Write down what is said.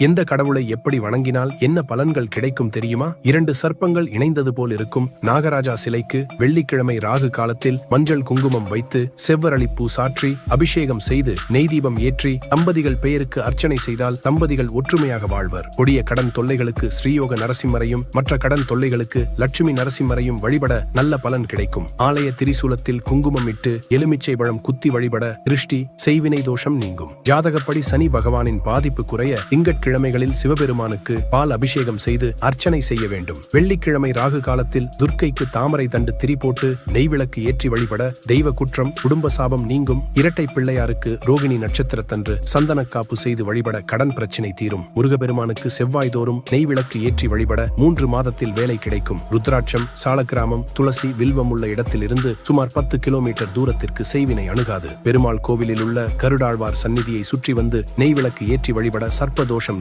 எந்த கடவுளை எப்படி வணங்கினால் என்ன பலன்கள் கிடைக்கும் தெரியுமா? இரண்டு சர்ப்பங்கள் இணைந்தது போல் இருக்கும் நாகராஜா சிலைக்கு வெள்ளிக்கிழமை ராகு காலத்தில் மஞ்சள் குங்குமம் வைத்து செவ்வரளி பூ சாற்றி அபிஷேகம் செய்து நெய் தீபம் ஏற்றி தம்பதிகள் பெயருக்கு அர்ச்சனை செய்தால் தம்பதிகள் ஒற்றுமையாக வாழ்வர். கொடிய கடன் தொல்லைகளுக்கு ஸ்ரீயோக நரசிம்மரையும் மற்ற கடன் தொல்லைகளுக்கு லட்சுமி நரசிம்மரையும் வழிபட நல்ல பலன் கிடைக்கும். ஆலய திரிசூலத்தில் குங்குமம் இட்டு எலுமிச்சை பழம் குத்தி வழிபட திருஷ்டி செய்வினை தோஷம் நீங்கும். ஜாதகப்படி சனி பகவானின் பாதிப்பு குறைய திங்கட்கிழமைகளில் சிவபெருமானுக்கு பால் அபிஷேகம் செய்து அர்ச்சனை செய்ய வேண்டும். வெள்ளிக்கிழமை ராகு காலத்தில் துர்க்கைக்கு தாமரை தண்டு திரி போட்டு நெய்விளக்கு ஏற்றி வழிபட தெய்வ குற்றம் குடும்ப சாபம் நீங்கும். இரட்டை பிள்ளையாருக்கு ரோகிணி நட்சத்திரத்தன்று சந்தனக்காப்பு செய்து வழிபட கடன் பிரச்சினை தீரும். முருகபெருமானுக்கு செவ்வாய் தோறும் நெய்விளக்கு ஏற்றி வழிபட மூன்று மாதத்தில் வேலை கிடைக்கும். ருத்ராட்சம் சாலக்கிராமம் துளசி வில்வம் உள்ள இடத்திலிருந்து சுமார் பத்து கிலோமீட்டர் தூரத்திற்கு செய்வினை அணுகாது. பெருமாள் கோவிலில் உள்ள கருடாழ்வார் சந்நிதியை சுற்றி வந்து நெய் விளக்கு ஏற்றி வழிபட சர்ப்பதோஷம்